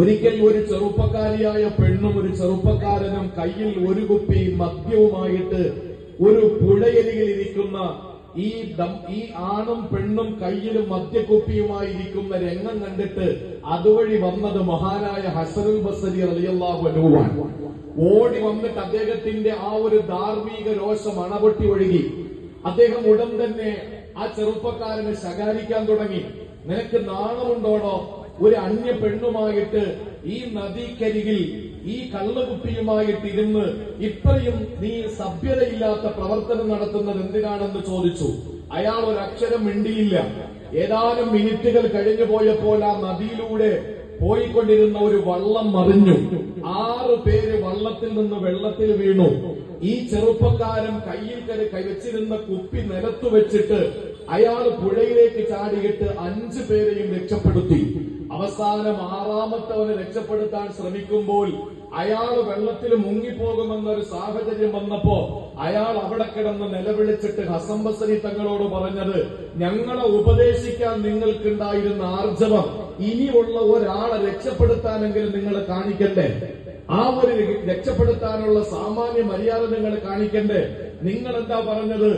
ഒരിക്കൽ ഒരു ചെറുപ്പക്കാരിയായ പെണ്ണും ഒരു ചെറുപ്പക്കാരനും കയ്യിൽ ഒരു കുപ്പി മദ്യവുമായിട്ട് ഒരു പുഴയരികിൽ ഇരിക്കുന്ന ഈ ഈ ആണും പെണ്ണും കയ്യിൽ മദ്യക്കുപ്പിയുമായി ഇരിക്കുന്ന രംഗം കണ്ടിട്ട് അതുവഴി വന്നത് മഹാനായ ഹസനുൽ ബസരി അൻഹുവാണ്. ഓടി വന്നിട്ട് അദ്ദേഹത്തിന്റെ ആ ഒരു ധാർമ്മിക രോഷം അണപൊട്ടി ഒഴുകി. അദ്ദേഹം ഉടൻ തന്നെ ആ ചെറുപ്പക്കാരനെ ശകാരിക്കാൻ തുടങ്ങി. നിനക്ക് നാണമുണ്ടോടോ? ഒരു അന്യ പെണ്ണുമായിട്ട് ഈ നദിക്കരികിൽ ഈ കള്ളകുട്ടിയുമായിട്ട് ഇരുന്ന് ഇത്രയും നീ സഭ്യതയില്ലാത്ത പ്രവർത്തനം നടത്തുന്നത് എന്തിനാണെന്ന് ചോദിച്ചു. അയാൾ ഒരു അക്ഷരം മിണ്ടിയില്ല. ഏതാനും മിനിറ്റുകൾ കഴിഞ്ഞു പോയപ്പോൾ ആ നദിയിലൂടെ പോയിക്കൊണ്ടിരുന്ന ഒരു വള്ളം മറിഞ്ഞു. ആറ് പേര് വള്ളത്തിൽ നിന്ന് വെള്ളത്തിൽ വീണു. ഈ ചെറുപ്പക്കാരൻ കയ്യിൽ കരു കൈവച്ചിരുന്ന കുപ്പി നിലത്തു വെച്ചിട്ട് അയാൾ പുഴയിലേക്ക് ചാടിയിട്ട് അഞ്ചു പേരെയും രക്ഷപ്പെടുത്തി. അവസാനം ആറാമത്തവനെ രക്ഷപ്പെടുത്താൻ ശ്രമിക്കുമ്പോൾ അയാൾ വെള്ളത്തിൽ മുങ്ങിപ്പോകുമെന്നൊരു സാഹചര്യം വന്നപ്പോ അയാൾ അവിടെ കിടന്ന് നിലവിളിച്ചിട്ട് ഹസംബസരി തങ്ങളോട് പറഞ്ഞത് ഞങ്ങളെ ഉപദേശിക്കാൻ നിങ്ങൾക്കുണ്ടായിരുന്ന ആർജവം ഇനിയുള്ള ഒരാളെ രക്ഷപ്പെടുത്താനെങ്കിലും നിങ്ങൾ കാണിക്കണ്ടേ ആ ഒരു രക്ഷപ്പെടുത്താനുള്ള സാമാന്യ മര്യാദ നിങ്ങൾ കാണിക്കണ്ടേ? നിങ്ങൾ എന്താ പറഞ്ഞത്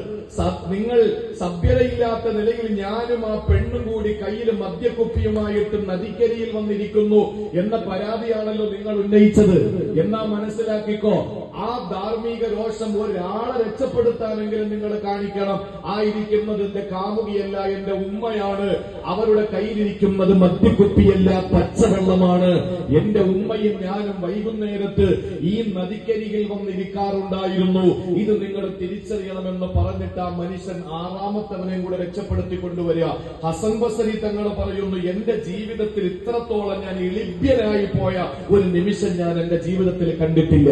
നിങ്ങൾ സഭ്യതയില്ലാത്ത നിലയിൽ ഞാനും ആ പെണ്ണും കൂടി കയ്യിൽ മദ്യക്കുപ്പിയുമായിട്ട് നദിക്കരിയിൽ വന്നിരിക്കുന്നു എന്ന പരാതിയാണല്ലോ നിങ്ങൾ ഉന്നയിച്ചത്. എന്നാ മനസ്സിലാക്കിക്കോ? ആ ധാർമ്മിക രോഷം ഒരാളെ രക്ഷപ്പെടുത്താനെങ്കിലും നിങ്ങൾ കാണിക്കണം. ആ ഇരിക്കുന്നത് എന്റെ കാമുകിയല്ല എന്റെ ഉമ്മയാണ്. അവരുടെ കയ്യിലിരിക്കുന്നത് മദ്യക്കുപ്പിയല്ല പച്ചവെള്ളമാണ്. എന്റെ ഉമ്മയും ഞാനും വൈകുന്നേരത്ത് ഈ നദിക്കരികിൽ വന്നിരിക്കാറുണ്ടായിരുന്നു. ഇത് നിങ്ങൾ തിരിച്ചറിയണമെന്ന് പറഞ്ഞിട്ട് ആ മനുഷ്യൻ ആറാമത്തവനെയും കൂടെ രക്ഷപ്പെടുത്തി കൊണ്ടുവരിക ഹസൻ ബസരി തങ്ങൾ പറയുന്നു എന്റെ ജീവിതത്തിൽ ഇത്രത്തോളം ഞാൻ ഇളിഭ്യനായി പോയ ഒരു നിമിഷം ഞാൻ എന്റെ ജീവിതത്തിൽ കണ്ടിട്ടില്ല.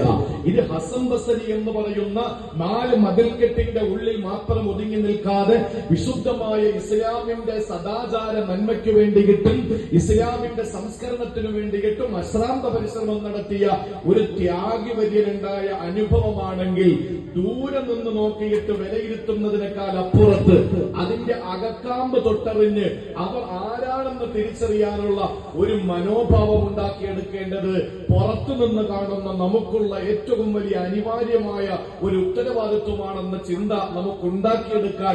ഇത് ഹസൻ ബസരി എന്ന് പറയുന്ന നാല് മതിൽക്കെട്ടിന്റെ ഉള്ളിൽ മാത്രം ഒതുങ്ങി നിൽക്കാതെ വിശുദ്ധമായ ഇസ്ലാമിന്റെ സദാചാര നന്മയ്ക്ക് വേണ്ടിയിട്ടും ഇസ്ലാമിന്റെ സംസ്കരണത്തിനു വേണ്ടിയിട്ടും അശ്രാന്ത പരിശ്രമം നടത്തിയ ഒരു ത്യാഗിവര്യനുണ്ടായ അനുഭവമാണെങ്കിൽ ദൂരെ നിന്ന് നോക്കിയിട്ട് വിലയിരുത്തുന്നതിനേക്കാൾ അപ്പുറത്ത് അതിന്റെ അകക്കാമ്പ് തൊട്ടറിഞ്ഞ് അവർ ആരാണെന്ന് തിരിച്ചറിയാനുള്ള ഒരു മനോഭാവം ഉണ്ടാക്കിയെടുക്കേണ്ടത് പുറത്തുനിന്ന് കാണുന്ന നമുക്കുള്ള ഏറ്റവും വലിയ അനിവാര്യമായ ഒരു ഉത്തരവാദിത്വമാണെന്ന ചിന്ത നമുക്ക് ഉണ്ടാക്കിയെടുക്കാൻ